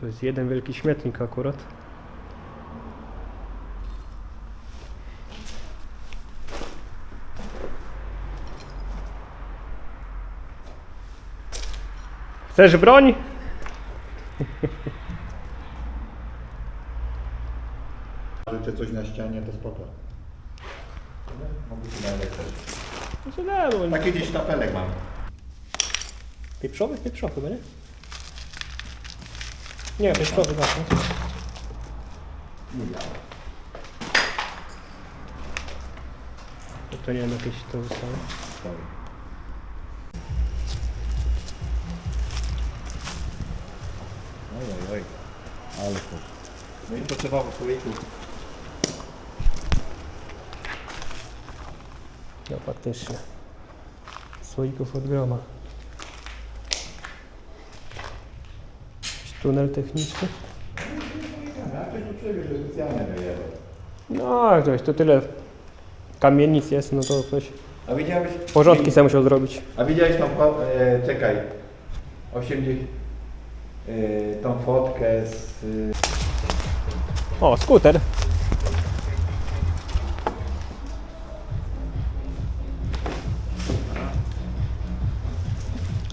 To jest jeden wielki śmietnik akurat. Chcesz broń? Życzę coś na ścianie, to spoko. Mogę się naelektrzyć. No to nie, no, Taki gdzieś tapelek mam. Pieprzowy? Pieprzowy nie? Nie, właśnie. Nie białe. To, nie wiem, jakieś to zostało. Oj, oj, oj. Ale to. No i potrzebował słoików. No faktycznie. Słoików od groma. Tunel techniczny. No, jak coś, to tyle kamienic jest, no to ktoś A widziałeś? porządki sobie musiał zrobić. A widziałeś tą, fo- e, czekaj, 80, e, tą fotkę z... E, O, skuter.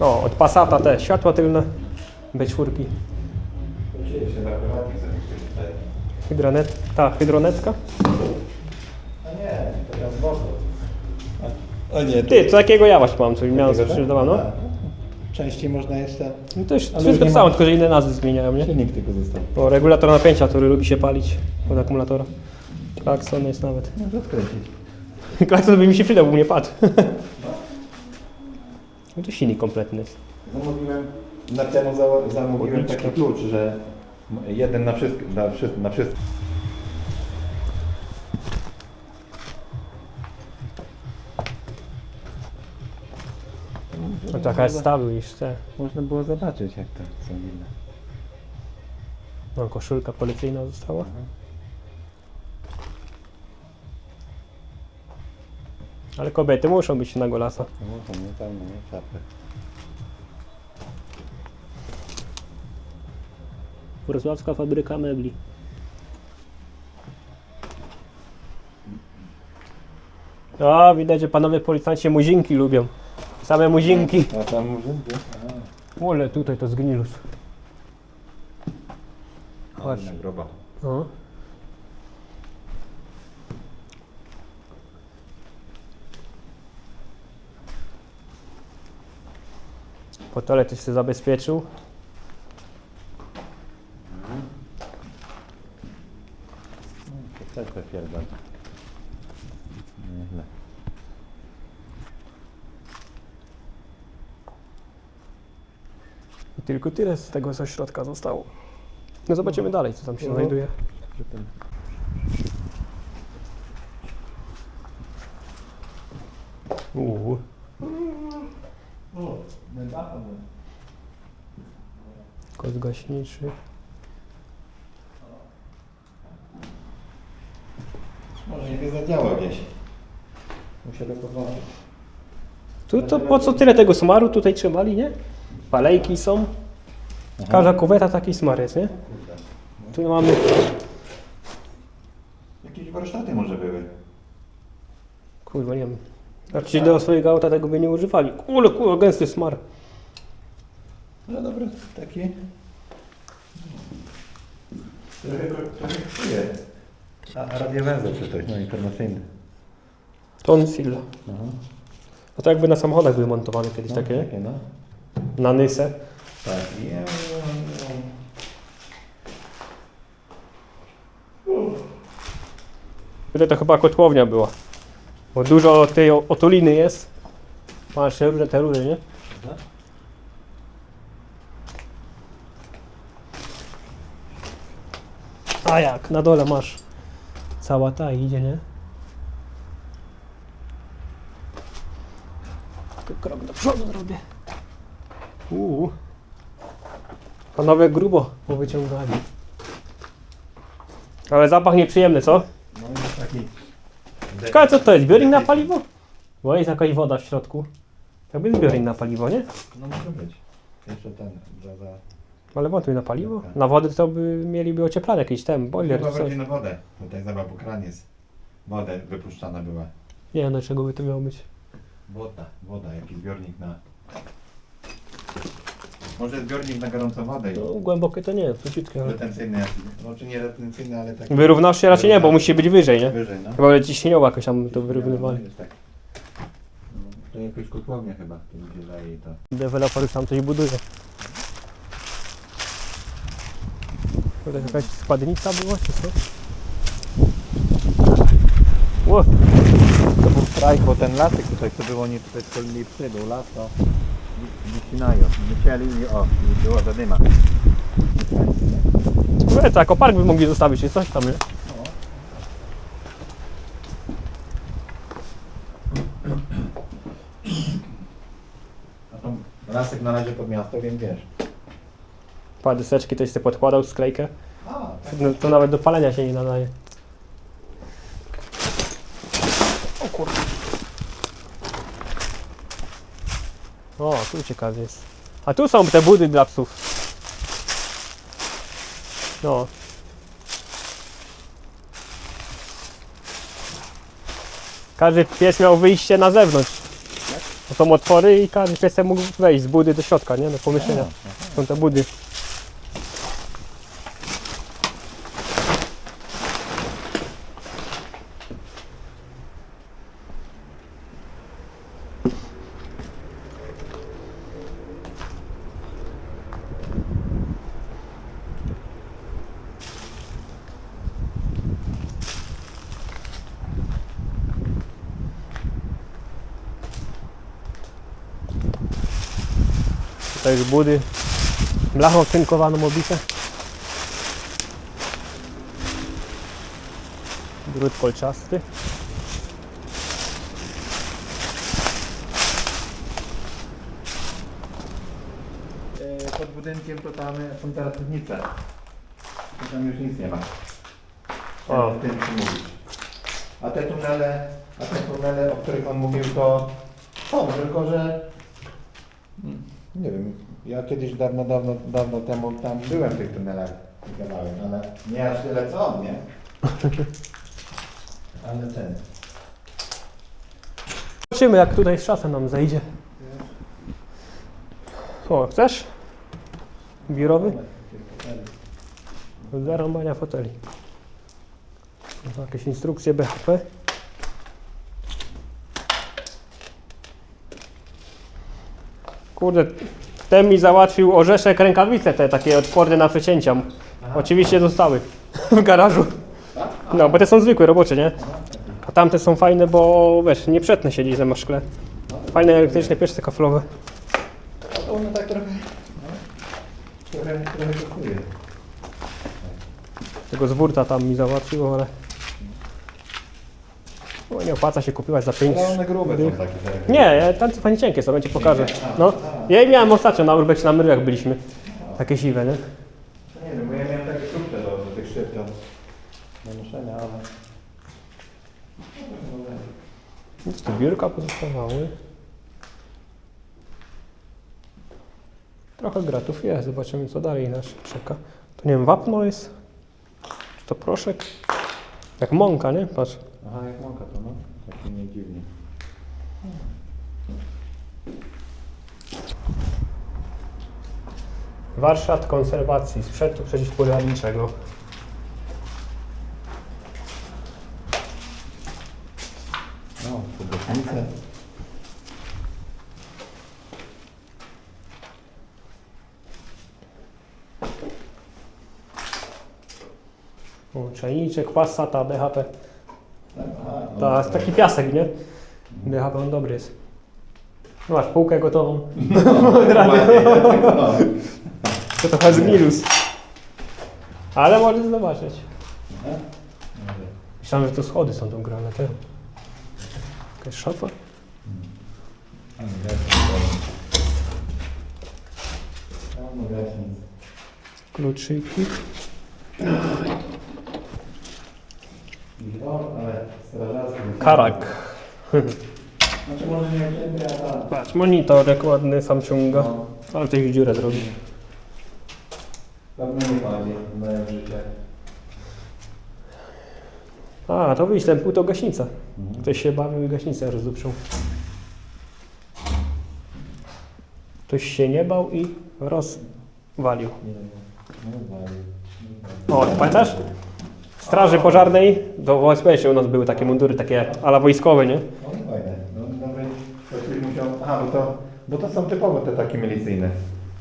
O, od Passata te światła tylne. B4. Oczywiście, na prywatnie sobie tutaj. Hydronet, ta hydronetka. A nie, to tam z boku. O nie, Ty, to takiego ja właśnie mam, coś miałem Takiego, tak? sprzedawane, no. Tak. Częściej można jeszcze... No to już Ale wszystko nie to samo, ma- tylko że inne nazwy zmieniają, nie? Silnik tylko został. O, regulator napięcia, który lubi się palić od akumulatora. Klakson jest nawet. Można odkręcić. Klakson by mi się przydał, bo mnie padł. No to silnik kompletny jest. Zamówiłem, na temu za, zamówiłem taki klucz, że jeden na wszystko, na wszystko, na wszystko. No taka niż te. Można było zobaczyć jak to są inne. No, koszulka policyjna została. Ale kobiety muszą być na golasa. No to nie tam, nie czapę. Wrocławska fabryka mebli. O, widać, że panowie policjanci muzinki lubią. Same muzinki. A tam murzyn, Ole, tutaj to zgnilus. Patrz. Na groba. O. Po tole też się zabezpieczył. Czepę pierdol. Nieźle. I tylko tyle z tego ze środka zostało. No zobaczymy dalej, co tam się Mhm. znajduje. Przy tym. Uuu. O, medafon. Kod gaśniczy. Może nie zadziałał gdzieś. Podłączyć. Tu to po co tyle tego smaru tutaj trzymali, nie? Palejki są. Każda kuweta taki smar jest, nie? Tu mamy Jakieś warsztaty może były. Kurwa, nie wiem. Znaczy do swojego auta tego by nie używali. Kule, kurwa, gęsty smar. No dobra, taki. Trochę, trochę czuje. A radiowęzeł czy coś, no informacyjny. Tonsil. A to jakby na samochodach były montowane kiedyś No, takie, no. na nysę. Tak. Je- Tutaj to chyba kotłownia była. Bo dużo tej o- otuliny jest. Masz różne te rury, nie? A jak, na dole masz. Cała ta idzie, nie? Tylko krok do przodu zrobię. Uuu. Panowie grubo powyciągali. Ale zapach nieprzyjemny, co? No jest taki. Ciekawe co to jest, zbiornik na paliwo? Bo jest jakaś woda w środku. Jakby zbiornik na paliwo, nie? No może być. Jeszcze ten, za, za Ale wątpię na paliwo. Na wodę to by mieliby ocieplany jakiś ten boiler Chyba czy coś. bardziej na wodę. Tutaj zobacz, bo kran jest. Wodę wypuszczana była. Nie wiem dlaczego by to miało być. Woda, woda, jakiś zbiornik na... Może zbiornik na gorącą wodę No, głębokie to nie, króciutkie, ale... retencyjny jakiś. Znaczy nie retencyjny, ale taki... Wyrównasz się raczej nie, bo musi być wyżej, nie? Wyżej, no. Chyba ciśnieniowo jakoś tam to wyrównywali. Jest tak. No, To jakoś kotłownia chyba, to ludzie daje i to. Deweloper już tam coś buduje. Tutaj jakaś składnica była, czy co? Ło, to strajk. Bo ten lasek tutaj, co było, oni tutaj skolili psy, był las, to wycinają, wycięli i o, i była zadyma. No to jako park by mogli zostawić, czy coś tam, nie? A tam lasek na razie pod miasto, więc wiesz. Parę deseczki ktoś sobie podkładał, sklejkę. A, tak. No, to nawet do palenia się nie nadaje. O, tu ciekawie jest. A tu są te budy dla psów. No. Każdy pies miał wyjście na zewnątrz. To są otwory i każdy pies mógł wejść z budy do środka, nie? Do pomieszczenia. Są te budy. Tutaj już budy. Blachą tynkowaną obite. Drut kolczasty. E, Pod budynkiem to tam są teraz piwnice. To tam już nic nie ma. O. O tym co mówisz. A te tunele, a te tunele, o których on mówił, to są, tylko że mm, nie wiem, ja kiedyś dawno, dawno, dawno temu tam byłem w tych tunelach i gadałem, ale nie aż tyle co on, nie? Ale ten. Zobaczymy jak tutaj z czasem nam zejdzie. O, chcesz? Biurowy? Do zarąbania foteli. Jakieś instrukcje BHP. Kurde, ten mi załatwił orzeszek rękawice, te takie odporne na przecięcia. Oczywiście zostały w garażu. No, bo te są zwykłe, robocze, nie? A tamte są fajne, bo wiesz, nie przetnę się gdzieś zamiast szkle. Fajne elektryczne pieczce kaflowe. A to one tak trochę, trochę, trochę kosztuje. Tego z wurta tam mi załatwił, ale... No, nie opłaca się kupować za 5 Ale one grube są takie. tak. Nie, ja- tam co fajnie cienkie są, ja ci pokażę. No, ja je miałem ostatnio na Urbecie na Myrach byliśmy. Takie siwe, nie? No Nie wiem, bo ja miałem takie krótsze do, do tych szyb do, do noszenia, ale... Nic tu biurka pozostawały. Trochę gratów jest, zobaczymy co dalej nas czeka. Tu nie wiem, wapno jest? Czy to proszek? Jak mąka, nie? Patrz. Aha, jak mąka to no, takie nie dziwnie. Warsztat konserwacji sprzętu przeciwpożarniczego. No, podróżnice. O, Czajniczek, Passata, BHP. Aha, no, To jest taki piasek, nie? BHP on dobry jest. No masz półkę gotową. no. To trochę zgnilus. Ale możesz zobaczyć. Myślałem, że to schody są tą grane. Te. Jakaś szafa? Kluczyki. Karak. Znaczy. Patrz, monitorek ładny Samsunga. No. Ale ktoś dziurę zrobił. Pewno nie pali, mają życie. A, to widzisz, ten pół to gaśnica. Ktoś się bawił i gaśnicę rozdupczył. Ktoś się nie bał i rozwalił. Nie. O, pamiętasz? W Straży Pożarnej do OSP u nas były takie mundury, takie ala wojskowe, nie? No fajne. No nawet ktoś musiał... Aha, bo to, bo to są typowo te takie milicyjne.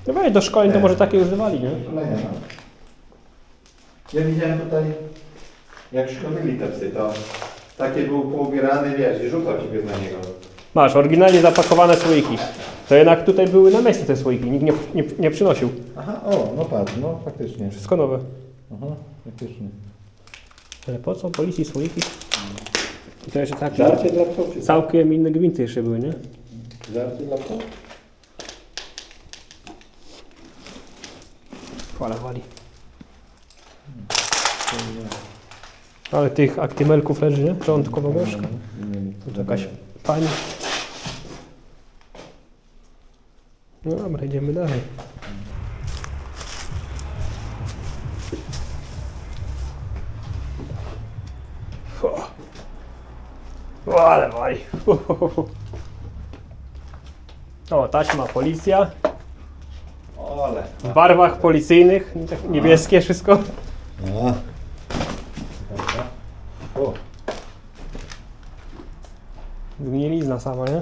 No weź, do szkoleń to może takie używali, nie? Szkolenia, no. Ja widziałem tutaj, jak szkolili te psy, to takie był poubierany, wiesz, i rzucał się na niego. Masz, oryginalnie zapakowane słoiki. To jednak tutaj były na miejscu te słoiki, nikt nie, nie, nie przynosił. Aha, o, no patrz, no faktycznie. Wszystko nowe. Aha, faktycznie. Ale po co policji słoiki? I to jeszcze tak, Żarcie dla psów, czy całkiem inne gwinty jeszcze były, nie? Żarcie dla psów? Fala wali. Ale tych aktymelków leży, nie? Rządkowa gorzka. Tu jakaś pani. No dobra, idziemy dalej. O, o ale wali. O, taśma policja. Ole. W barwach policyjnych, tak niebieskie wszystko. No. O, Zgnilizna sama, nie?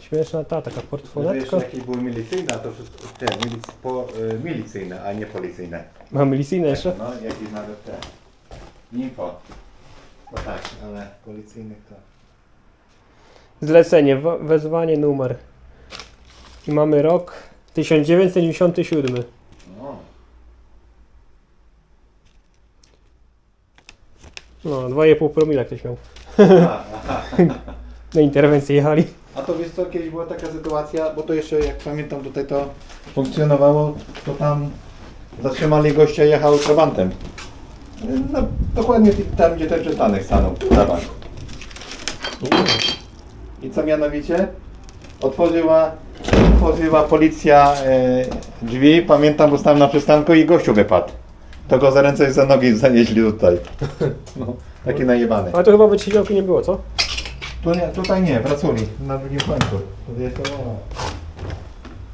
Śmieszna ta, taka to jeszcze portfoletka. jakieś były milicyjne, a to wszystko te milic, po, y, milicyjne, a nie policyjne. Mam milicyjne jeszcze? No, jakieś nawet te. Info. No tak, ale policyjnych to. Zlecenie, we- wezwanie, numer. I mamy rok 1997. No. No, 2,5 promila ktoś miał. Aha. Na interwencję jechali. A to wiesz co, kiedyś była taka sytuacja, bo to jeszcze jak pamiętam tutaj to funkcjonowało, to tam zatrzymali gościa jechał trabantem. No, dokładnie tam gdzie ten przystanek stanął, trabant. I co mianowicie? Otworzyła, otworzyła policja e, drzwi, pamiętam, bo stałem na przystanku i gościu wypadł. To go za ręce i za nogi zanieśli tutaj. No, taki najebany. Ale to chyba być siedziałki nie było, co? Tu nie, tutaj nie, wraculi na drugim końcu. Tu jest to, o,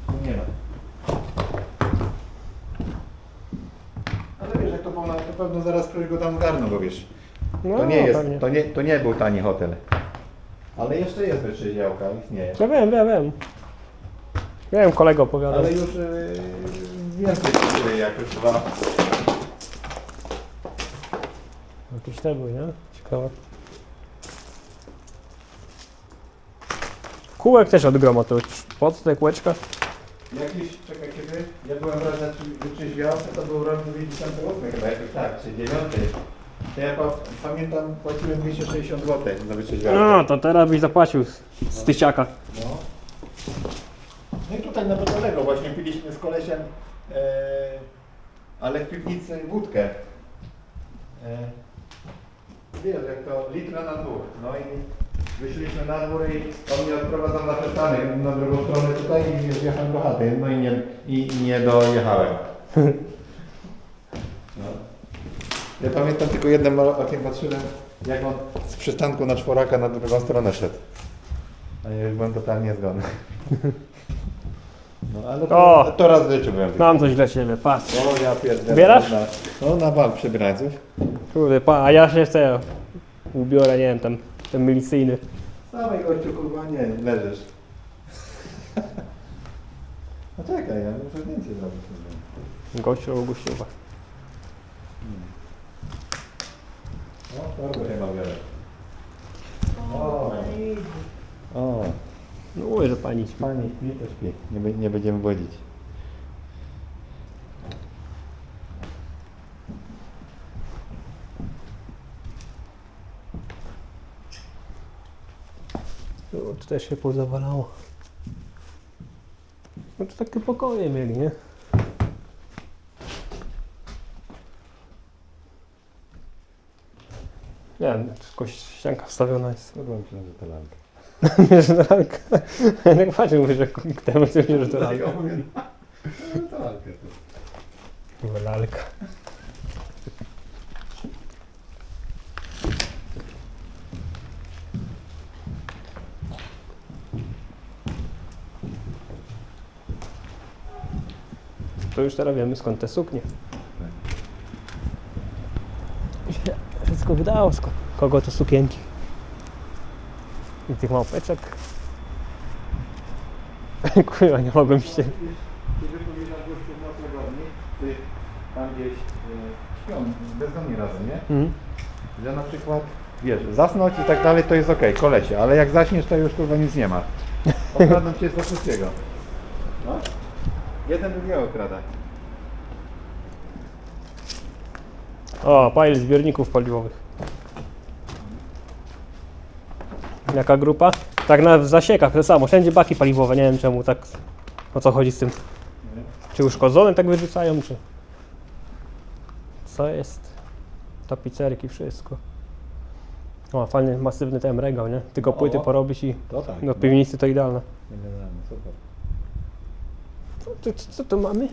tu nie ma. Ale wiesz, jak to było, na- to pewno zaraz ktoś go tam zgarnął, bo wiesz. No, To nie jest, pewnie. to nie, to nie był tani hotel. Ale jeszcze jest wytrzeźwiałka, istnieje. Ja wiem, wiem, wiem. Wiem, kolega opowiadał. Ale już yy, więcej kosztuje jakoś dwa. Jakieś te były, nie? Ciekawe. Kółek też od groma, to te kółeczka. Jakiś, czekaj, kiedy ja byłem raz na wytrzeźwiałce, to był rok 98 chyba, jakoś tak, czy 9. To ja pa, pamiętam, płaciłem 260 zł za wytrzeźwiałkę. No, to teraz byś zapłacił z, z tysiaka. No. No i tutaj nawet daleko właśnie piliśmy z kolesiem, e, ale w piwnicy wódkę. E, wiesz, jak to litra na dwóch. No i wyszliśmy na dwór i on mnie odprowadzał na przystanek na drugą stronę tutaj i wjechałem do chaty. No i nie, i, nie dojechałem. No. Ja pamiętam tylko jednym okiem patrzyłem, jak on z przystanku na czworaka na drugą stronę szedł. A ja już byłem totalnie zgodny. No ale to, O! to raz w życiu byłem. Mam coś dla ciebie, patrz. O ja pierdolę. Zbierasz? Na, no na bank przebierańców. Kurde, pa, a ja się chcę ubiorę, nie wiem, ten, ten milicyjny. Dawaj gościu, kurwa, nie, leżysz. No czekaj, ja muszę zdjęcie zrobić. Gościu Auguściuwa. O, torby chyba biorę. O, o. No mówię, że pani śpi. Pani śpi, to śpi. Nie, be- nie będziemy budzić. No, to też się pozawalało. No to takie pokoje mieli, nie? Nie wiem, tylko ścianka wstawiona jest. Kurwa, myślałem, że to lalka. Wiesz, lalka. Jak patrzę, mówię, że temu co że to lalka. No, to lalka. To już teraz wiemy skąd te suknie. Się Wszystko wydało skąd. Kogo to sukienki. I tych małpeczek. Kurwa, nie mogłem się... Kiedy powiedział gościu w noclegowni, ty tam gdzieś e, śpią bezdomni razem, nie? Mhm. Że na przykład, wiesz, zasnąć i tak dalej to jest okej, kolesie, ale jak zaśniesz to już kurwa nic nie ma. Okradną cię za wszystkiego. No? Jeden drugiego okrada. O, pile zbiorników paliwowych. Jaka grupa? Tak na w zasiekach, to samo, wszędzie baki paliwowe, nie wiem czemu tak, o co chodzi z tym. Czy uszkodzone tak wyrzucają, czy... Co jest? Tapicerki, wszystko. O, fajny, masywny ten regał, nie? Tylko płyty O. porobić i To tak. do piwnicy to idealne. Generalnie, super. Co, tu- co, co tu mamy?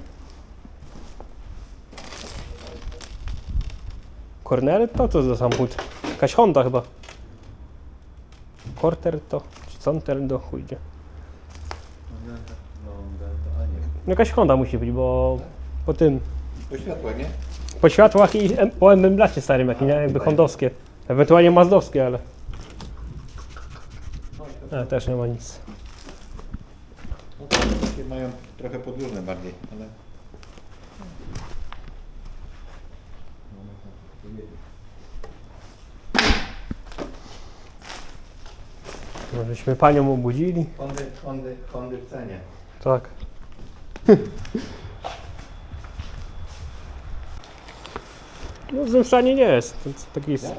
Cornery? To co za samochód? Jakaś Honda chyba. Corter to, czy Conter do chujdzie. No, Jakaś Honda musi być, bo po tym, To światło, nie? po światłach i em- po emblacie starym, jak nie, jakby hondowskie. Ewentualnie mazdowskie, ale e, też nie ma nic. No takie mają trochę podróżne bardziej, ale... Możeśmy panią obudzili. Hondy, Hondy, Hondy w cenie. Tak. No w złym stanie nie jest. To jest Taki jest.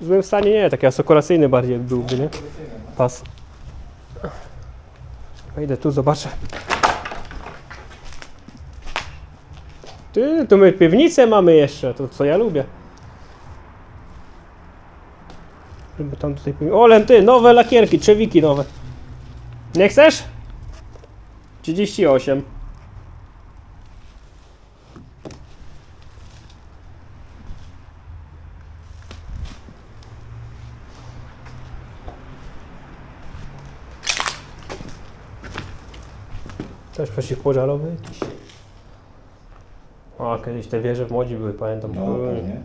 W złym stanie nie, taki asekuracyjny bardziej byłby, nie? Pas. Wejdę tu, zobaczę. Ty, tu my piwnicę mamy jeszcze, to co ja lubię. Żeby tam tutaj. O, lenty, nowe lakierki, trzewiki nowe. Nie chcesz? 38. Też przeciwpożarowy jakiś. O, kiedyś te wieże w Młodzi były, pamiętam. No, były. pewnie.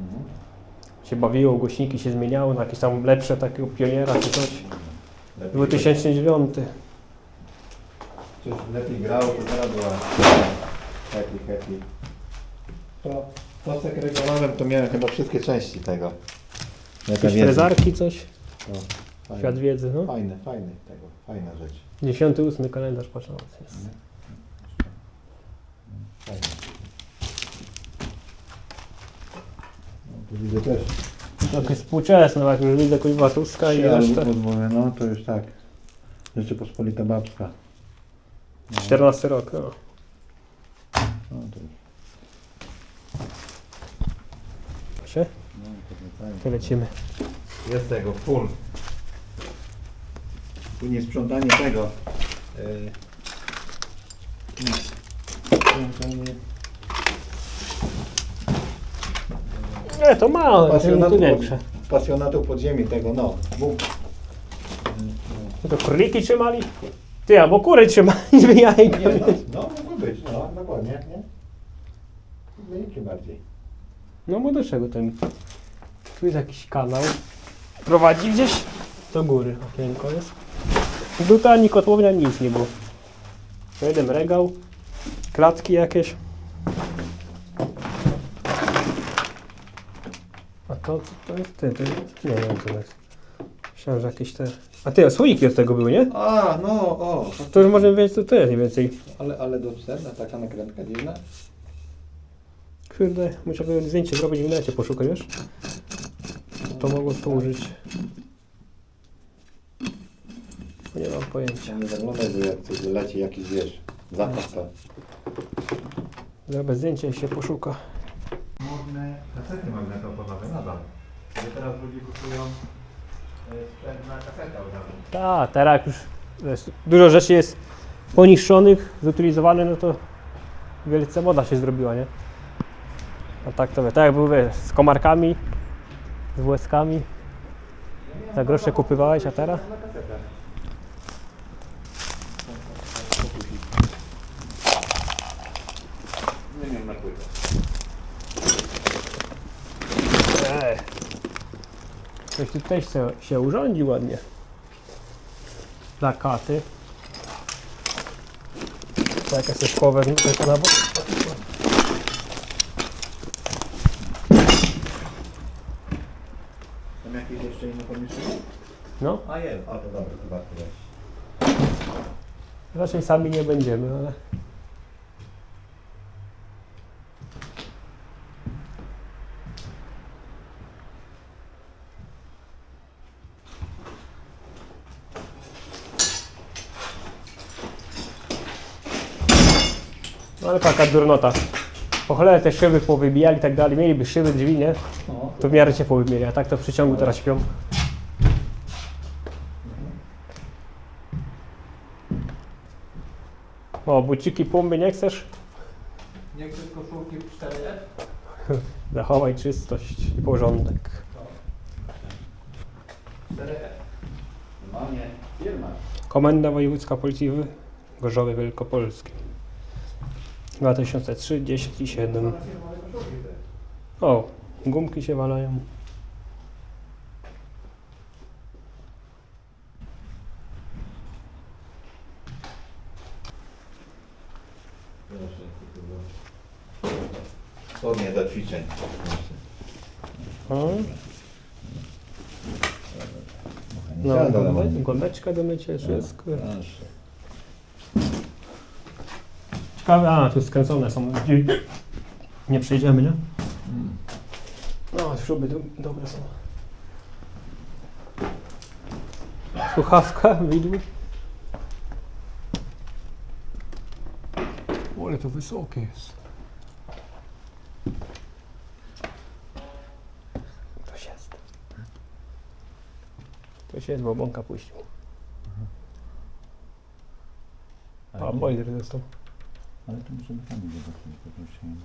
Mhm. Się bawiło, głośniki się zmieniały na jakieś tam lepsze takiego pioniera czy coś. Lepiej 2009. Coś lepiej grało, to teraz była happy, happy. To, to segregowałem, to miałem chyba wszystkie części tego. Jakieś frezarki, coś. Fajne, Świat wiedzy, no. fajne, fajne tego, fajna rzecz. 98 kalendarz, patrz na was jest. Fajne. No, tu widzę też. Takie współczesne, jak już widzę kuźwa Tuska i resztę. podwójne, no to już tak. Rzeczypospolita babska. No, 14 rok, no. no to już. Się? No, to nie To lecimy. Jest tego, full. Nie sprzątanie tego. Yy, nie. Sprzątanie. Nie, to małe, to, to większe. pasjonatów podziemi tego, no. Bóg. Co to króliki trzymali? Ty, albo kury trzymali jajka. Nie, no, no, być, no, dokładnie, nie? Wyniki bardziej. No bo do czego ten? Tu jest jakiś kanał. Prowadzi gdzieś do góry. Okienko jest. Tutaj ani kotłownia, nic nie było. To jeden regał. Klatki jakieś. A to co to jest? Ty, ty, nie wiem co to jest. Myślałem, że jakieś te... A ty, słoiki od tego były, nie? A, no, o. To już możemy wiedzieć co to jest mniej więcej. Ale, ale do cena taka nakrętka dziwna. Kurde, musiałbym zdjęcie zrobić w necie, poszukać, wiesz? To mogło służyć. Nie mam pojęcia. Nie wygląda, że jak coś leci jakiś, wiesz, zapach to. Zrobię zdjęcie i się poszuka. Modne kasety magnetofonowe nadal. Że teraz ludzie kupują e, sprzęt na kasetę od razu. Tak, teraz jak już wiesz, dużo rzeczy jest poniszczonych, zutylizowanych, no to wielce moda się zrobiła, nie? A tak to wie, tak jak był wiesz, z komarkami, z łezkami, za grosze kupywałeś, a teraz? Na kasetę. Nie wiem na płytę. Ej. Ktoś tutaj się, się urządzi ładnie. Plakaty. To jakaś jest szkołę, to na bok. Tam jakieś jeszcze inne pomieszczenie? No, A jest. O to dobra, chyba tyle. raczej sami nie będziemy, ale... taka durnota. Po cholerę te szyby powybijali i tak dalej. Mieliby szyby, drzwi, nie? No. To w miarę ciepło by mieli, a tak to w przyciągu teraz śpią. O, buciki pumby nie chcesz? Nie chcesz koszulki 4F? Zachowaj czystość i porządek. 4F. Normalnie firma. Komenda Wojewódzka Policji w Gorzowie Wielkopolskim. 2003, 10 i 7. Firmowe koszulki te. O, gumki się walają. Spodnie do ćwiczeń. O, no, głąbe- głąbeczka do mycia, wszystko. Proszę. Ciekawe, a tu skręcone są. Gdzie- Nie przejdziemy, nie? No, śruby do, dobre są. Słuchawka, widły. Ale to wysokie jest. Ktoś jest. Ktoś jest, bo bąka puścił. A, boiler został. Ale to możemy tam zobaczyć, poprosimy.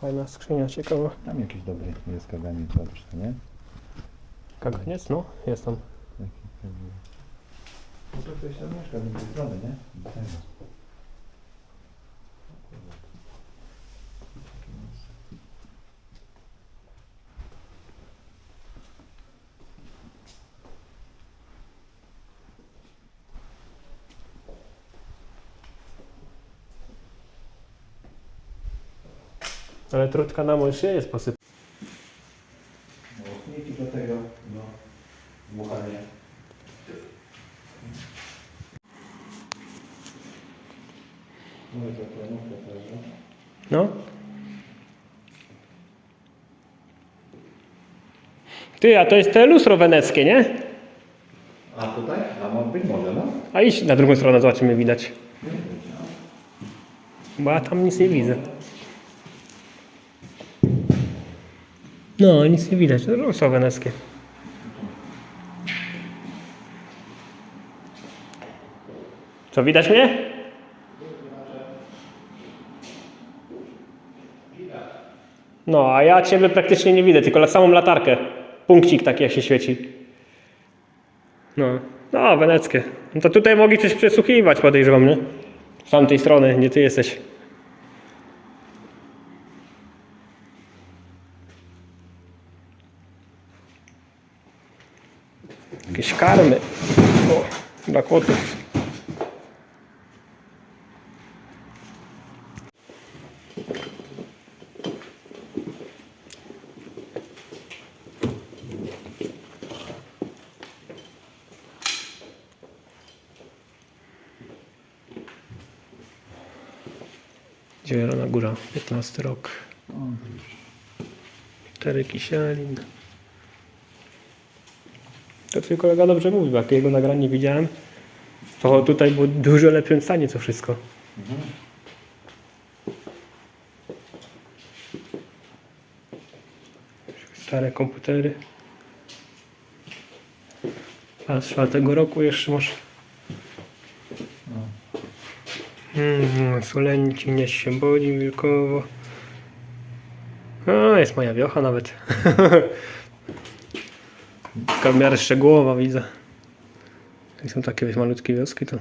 Fajna skrzynia, ciekawa. Tam jakiś dobry jest kaganiec, zobacz, to nie? Kaganiec? No, jest tam. No to ktoś tam mieszka z drugiej strony, nie? Z Ale trutka na mążcie jest posyp. Mocniki do tego, no, dmuchanie. No i to planówka też, no. No. Ty, a to jest te lustro weneckie, nie? A tutaj? A mo- być może, no. A idź na drugą stronę, zobaczymy, widać. Bo ja tam nic nie widzę. No, nic nie widać. To lustro weneckie. Co, widać mnie? No, a ja Ciebie praktycznie nie widzę, tylko samą latarkę. Punkcik taki jak się świeci. No, no, weneckie. No to tutaj mogli coś przesłuchiwać, podejrzewam, nie? Z tamtej strony, gdzie Ty jesteś. Jakieś karmy. O, dla kotów. Zielona Góra, 15 rok. Cztery Kisielin to twój kolega dobrze mówił, jak jego nagranie widziałem, to tutaj było dużo lepszym stanie co wszystko. Stare komputery. A z czwartego roku jeszcze masz. Mm, Solenci nie się boli wilkowo. No, jest moja wiocha nawet. Taka w miarę szczegółowa widzę. Jak są takie malutkie wioski, to.